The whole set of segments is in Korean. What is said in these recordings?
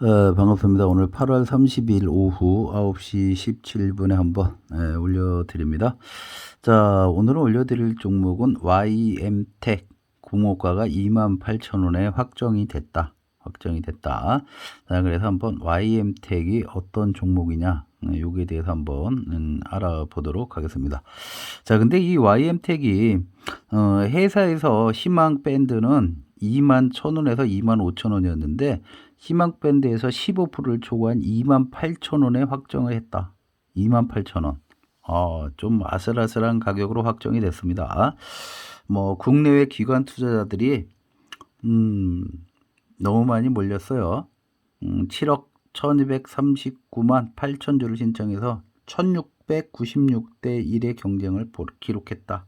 어, 반갑습니다. 오늘 8월 30일 오후 9시 17분에 한번 예, 올려드립니다. 자, 오늘 올려드릴 종목은 YM텍 공모가가 28,000원에 확정이 됐다. 확정이 됐다. 자, 그래서 한번 YM텍이 어떤 종목이냐, 예, 여기에 대해서 한번 음, 알아보도록 하겠습니다. 자, 근데 이 YM텍이 어, 회사에서 희망 밴드는 2만 1,000원에서 2만 5천원이었는데 희망 밴드에서 15%를 초과한 2만 8천원에 확정을 했다. 2만 8천원. 어, 좀 아슬아슬한 가격으로 확정이 됐습니다. 뭐 국내외 기관 투자자들이 음, 너무 많이 몰렸어요. 음, 7억 1239만 8천 주를 신청해서 1696대 1의 경쟁을 보- 기록했다.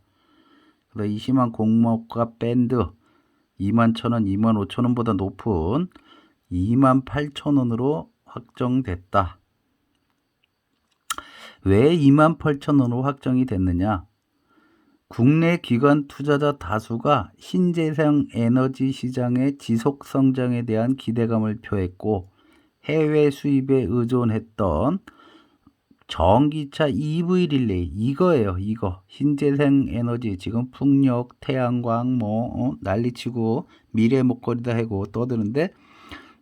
그래서 이 심한 공모가 밴드 2만 1천원, 2만 5천원보다 높은 2만 8천원으로 확정됐다. 왜 2만 8천원으로 확정이 됐느냐? 국내 기관 투자자 다수가 신재생 에너지 시장의 지속 성장에 대한 기대감을 표했고 해외 수입에 의존했던 전기차 EV 릴레이 이거예요 이거 신재생 에너지 지금 풍력 태양광 뭐 어, 난리치고 미래 목걸이다 하고 떠드는데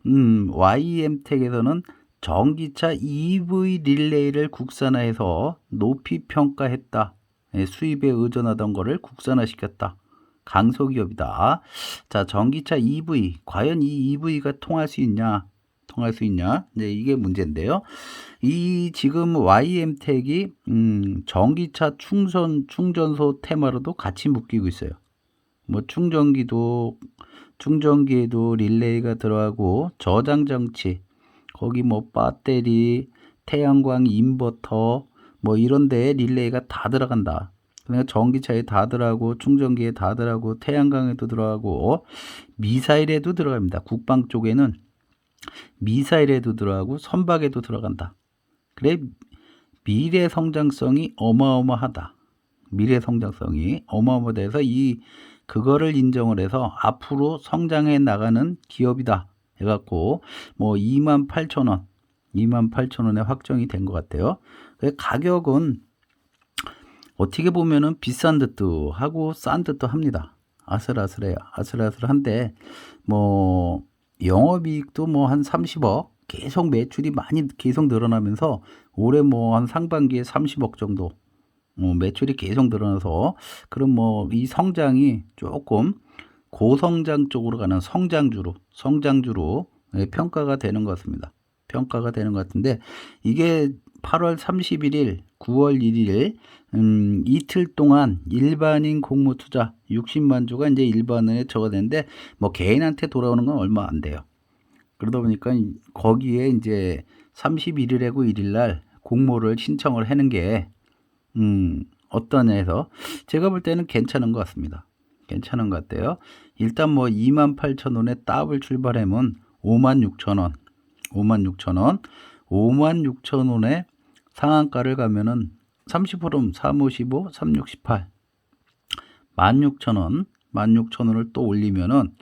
음, YM텍에서는 전기차 EV 릴레이를 국산화해서 높이 평가했다. 예, 수입에 의존하던 거를 국산화시켰다. 강소기업이다. 자, 전기차 EV 과연 이 EV가 통할 수 있냐? 통할 수 있냐? 이제 이게 문제인데요. 이 지금 YM텍이 음, 전기차 충전 충전소 테마로도 같이 묶이고 있어요. 뭐 충전기도 충전기에도 릴레이가 들어가고 저장 장치 거기 뭐 배터리 태양광 인버터 뭐 이런 데에 릴레이가 다 들어간다. 그러니까 전기차에 다 들어가고 충전기에 다 들어가고 태양광에도 들어가고 미사일에도 들어갑니다. 국방 쪽에는 미사일에도 들어가고 선박에도 들어간다. 그래 미래 성장성이 어마어마하다. 미래 성장성이 어마어마해서 이 그거를 인정을 해서 앞으로 성장해 나가는 기업이다. 해갖고 뭐 2만 8천 원, 2만 8천 원에 확정이 된 것 같아요. 그 가격은 어떻게 보면은 비싼 듯도 하고 싼 듯도 합니다. 아슬아슬해요. 아슬아슬한데 뭐 영업이익도 뭐 한 30억 계속 매출이 많이 계속 늘어나면서 올해 뭐 한 상반기에 30억 정도 어, 매출이 계속 늘어나서 그럼 뭐 이 성장이 조금 고성장 쪽으로 가는 성장주로 성장주로 예, 평가가 되는 것 같습니다. 평가가 되는 것 같은데 이게 8월 31일, 9월 1일 음, 이틀 동안 일반인 공모 투자 60만 주가 이제 일반인에 적어되는데 뭐 개인한테 돌아오는 건 얼마 안 돼요. 그러다 보니까 거기에 이제 31일이고 1일 날 공모를 신청을 하는 게 음, 어떠냐 해서 제가 볼 때는 괜찮은 것 같습니다. 괜찮은 것 같아요. 일단 뭐 2만 8천 원에 더블 출발하면 5만 6천 원, 5만 6천 원, 5만 6천 원에 상한가를 가면은 30%면 355, 368, 16,000원, 16,000원을 또 올리면은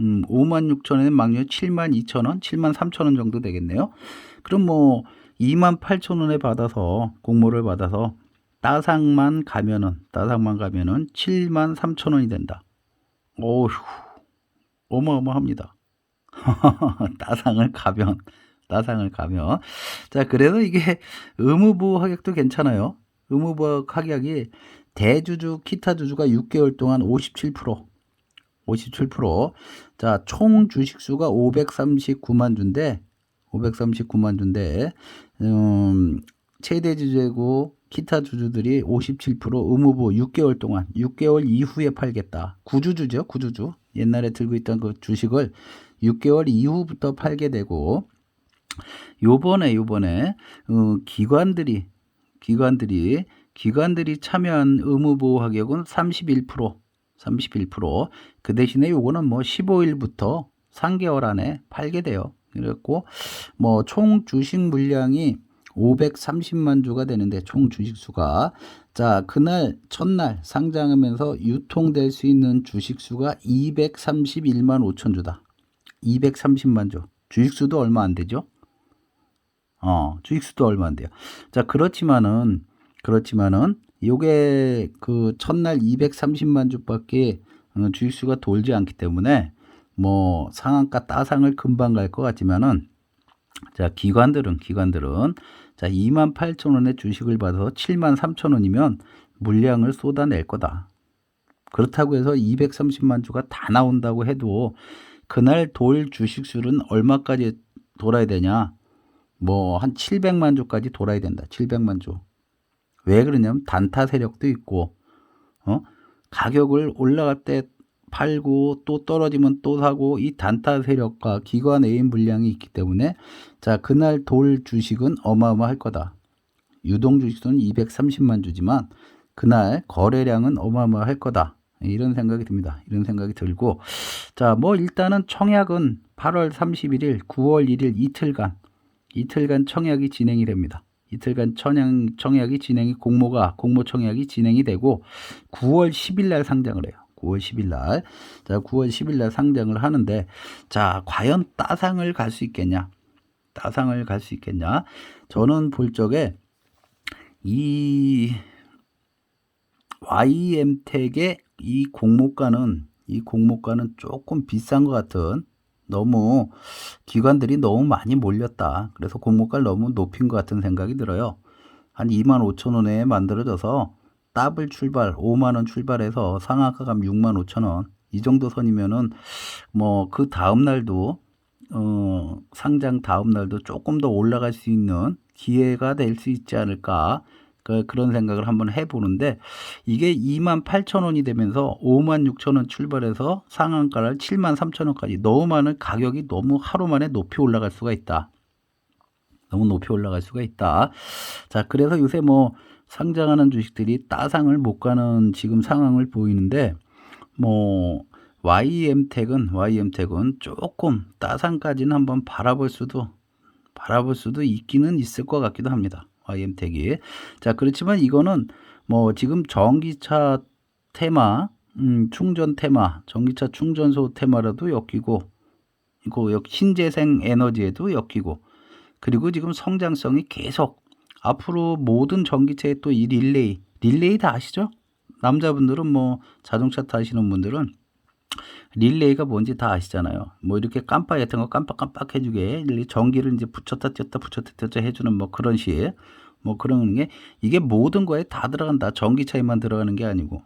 음, 5만 6천 원에 막려 7만 2천 원, 7만 3천 원 정도 되겠네요. 그럼 뭐 2만 8천 원에 받아서 공모를 받아서 따상만 가면은 따상만 가면은 7만 3천 원이 된다. 오휴 어마어마합니다. 따상을 가면 따상을 가면 자 그래서 이게 의무부 하격도 괜찮아요. 의무부 하격이 대주주 기타 주주가 6개월 동안 57% 57%. 자, 총 주식 수가 539만 주인데 539만 주인데 음, 최대 주주고 기타 주주들이 57% 의무부 6개월 동안 6개월 이후에 팔겠다. 구주주죠, 구주주. 옛날에 들고 있던 그 주식을 6개월 이후부터 팔게 되고 요번에 요번에 어, 기관들이 기관들이 기관들이 참여한 의무 보호 가격은 31% 31%. 그 대신에 요거는 뭐 15일부터 3개월 안에 팔게 돼요. 그랬고 뭐 총 주식 물량이 530만 주가 되는데 총 주식 수가 자 그날 첫날 상장하면서 유통될 수 있는 주식 수가 231만 5천 주다. 230만 주 주식 수도 얼마 안 되죠? 어, 주식 수도 얼마 안 돼요. 자, 그렇지만은, 그렇지만은, 요게 그 첫날 230만 주밖에 어, 주식 수가 돌지 않기 때문에 뭐 상한가 따상을 금방 갈 것 같지만은 자, 기관들은, 기관들은 자, 2만 8천 원의 주식을 받아서 7만 3천 원이면 물량을 쏟아낼 거다. 그렇다고 해서 230만 주가 다 나온다고 해도 그날 돌 주식수는 얼마까지 돌아야 되냐? 뭐 한 700만 주까지 돌아야 된다. 700만 주. 왜 그러냐면 단타 세력도 있고 어? 가격을 올라갈 때 팔고 또 떨어지면 또 사고 이 단타 세력과 기관 애인 물량이 있기 때문에 자 그날 돌 주식은 어마어마할 거다. 유동 주식수는 230만 주지만 그날 거래량은 어마어마할 거다. 이런 생각이 듭니다. 이런 생각이 들고 자 뭐 일단은 청약은 8월 31일, 9월 1일 이틀간 이틀간 청약이 진행이 됩니다. 이틀간 청약, 청약이 진행이 공모가 공모 청약이 진행이 되고 9월 10일 날 상장을 해요. 9월 10일 날. 자, 9월 10일 날 상장을 하는데 자, 과연 따상을 갈 수 있겠냐? 따상을 갈 수 있겠냐? 저는 볼 적에 이 YM택의 이 공모가는 이 공모가는 조금 비싼 것 같은 너무 기관들이 너무 많이 몰렸다. 그래서 공모가를 너무 높인 것 같은 생각이 들어요. 한 2만 5천 원에 만들어져서 더블 출발 5만 원 출발해서 상한가 가면 6만 5천 원. 이 정도 선이면은 뭐 그 다음 날도 어 상장 다음 날도 조금 더 올라갈 수 있는 기회가 될 수 있지 않을까 그, 그런 생각을 한번 해보는데 이게 2만 8천 원이 되면서 5만 6천 원 출발해서 상한가를 7만 3천 원까지 너무 많은 가격이 너무 하루 만에 높이 올라갈 수가 있다. 너무 높이 올라갈 수가 있다. 자, 그래서 요새 뭐 상장하는 주식들이 따상을 못 가는 지금 상황을 보이는데 뭐 YM택은 YM택은 조금 따상까지는 한번 바라볼 수도 바라볼 수도 있기는 있을 것 같기도 합니다. YM택이. 자, 그렇지만 이거는 뭐 지금 전기차 테마, 음, 충전 테마, 전기차 충전소 테마라도 엮이고, 이거 역 신재생 에너지에도 엮이고, 그리고 지금 성장성이 계속 앞으로 모든 전기차에 또 이 릴레이, 릴레이 다 아시죠? 남자분들은 뭐 자동차 타시는 분들은 릴레이가 뭔지 다 아시잖아요. 뭐 이렇게 깜빡이 같은 거 깜빡깜빡 해주게 전기를 이제 붙였다 뗐다 붙였다 뗐다 해주는 뭐 그런 식. 뭐 그런 게 이게 모든 거에 다 들어간다. 전기차에만 들어가는 게 아니고.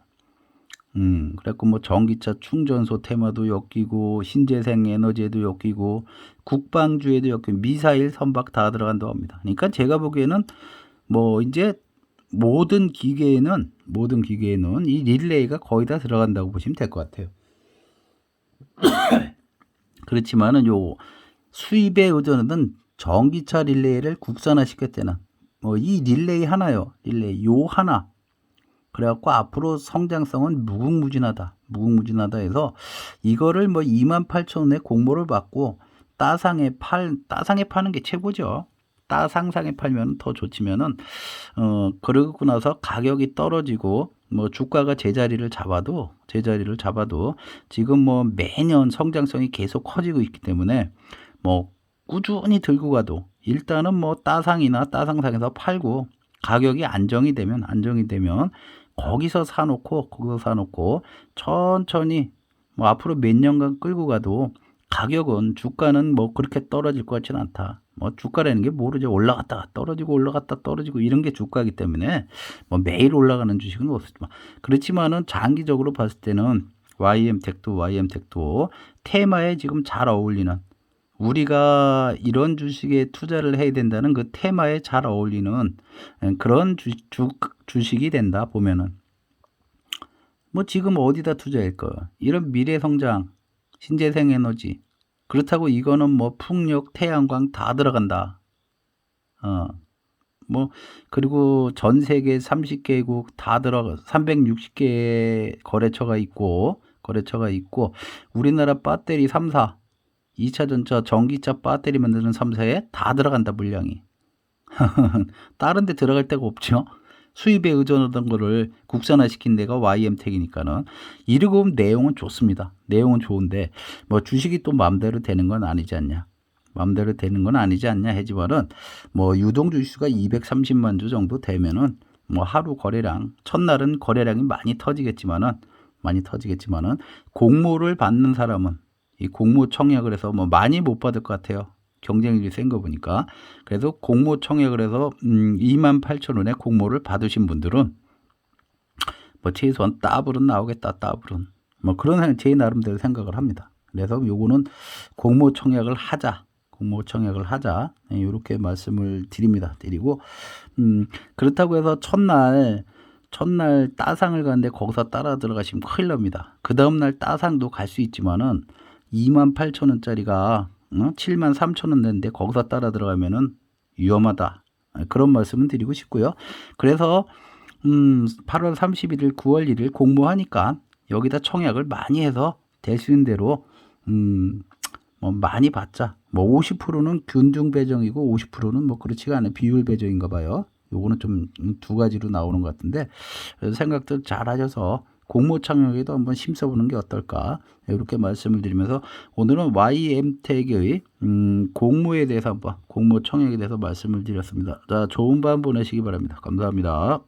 음, 그래갖고 뭐 전기차 충전소 테마도 엮이고 신재생 에너지에도 엮이고 국방주에도 엮이고 미사일 선박 다 들어간다고 합니다. 그러니까 제가 보기에는 뭐 이제 모든 기계에는 모든 기계에는 이 릴레이가 거의 다 들어간다고 보시면 될 것 같아요. 그렇지만은 요 수입에 의존하던 전기차 릴레이를 국산화 시켰다는 뭐이 릴레이 하나요. 릴레이 요 하나. 그래갖고 앞으로 성장성은 무궁무진하다. 무궁무진하다 해서 이거를 뭐 2만 8천 원에 공모를 받고 따상에 팔 따상에 파는 게 최고죠. 따상상에 팔면 더 좋지만은 어 그러고 나서 가격이 떨어지고 뭐 주가가 제자리를 잡아도 제자리를 잡아도 지금 뭐 매년 성장성이 계속 커지고 있기 때문에 뭐 꾸준히 들고 가도 일단은 뭐 따상이나 따상상에서 팔고 가격이 안정이 되면 안정이 되면 거기서 사놓고 거기서 사놓고 천천히 뭐 앞으로 몇 년간 끌고 가도 가격은 주가는 뭐 그렇게 떨어질 것 같지는 않다. 뭐 주가라는 게 모르죠. 올라갔다가 떨어지고 올라갔다 떨어지고 이런 게 주가이기 때문에 뭐 매일 올라가는 주식은 없지만 그렇지만은 장기적으로 봤을 때는 YM택도 YM택도 테마에 지금 잘 어울리는 우리가 이런 주식에 투자를 해야 된다는 그 테마에 잘 어울리는 그런 주, 주, 주식이 된다 보면은 뭐 지금 어디다 투자할 거? 이런 미래 성장 신재생 에너지. 그렇다고 이거는 뭐 풍력 태양광 다 들어간다. 어 뭐 그리고 전 세계 30개국 다 들어가 360개 거래처가 있고 거래처가 있고 우리나라 배터리 3사 2차 전차 전기차 배터리 만드는 3사에 다 들어간다 물량이. 다른 데 들어갈 데가 없죠 수입에 의존하던 거를 국산화시킨 데가 YM택이니까는 보면 내용은 좋습니다. 내용은 좋은데 뭐 주식이 또 마음대로 되는 건 아니지 않냐. 마음대로 되는 건 아니지 않냐 하지만은 뭐 유동 주수가 230만 주 정도 되면은 뭐 하루 거래량 첫날은 거래량이 많이 터지겠지만은 많이 터지겠지만은 공모를 받는 사람은 이 공모 청약을 해서 뭐 많이 못 받을 것 같아요. 경쟁률이 센 거 보니까 그래서 공모 청약을 해서 음 2만 8천 원에 공모를 받으신 분들은 뭐 최소한 따블은 나오겠다 따블은 뭐 그런 제 나름대로 생각을 합니다. 그래서 요거는 공모 청약을 하자 공모 청약을 하자 이렇게 말씀을 드립니다. 드리고 음 그렇다고 해서 첫날 첫날 따상을 가는데 거기서 따라 들어가시면 큰일 납니다. 그 다음날 따상도 갈 수 있지만은 2만 8천 원짜리가 어? 7만 3천 원 냈는데 거기서 따라 들어가면은 위험하다. 그런 말씀은 드리고 싶고요. 그래서 음, 8월 31일, 9월 1일 공모하니까 여기다 청약을 많이 해서 될 수 있는 대로 음, 뭐 많이 받자. 뭐 50%는 균중 배정이고 50%는 뭐 그렇지가 않아요. 비율 배정인가 봐요. 요거는 좀 두 가지로 나오는 것 같은데 생각들 잘 하셔서 공모 청약에도 한번 심써보는 게 어떨까 이렇게 말씀을 드리면서 오늘은 YM택의 음, 공모에 대해서 한번 공모 청약에 대해서 말씀을 드렸습니다. 자 좋은 밤 보내시기 바랍니다. 감사합니다.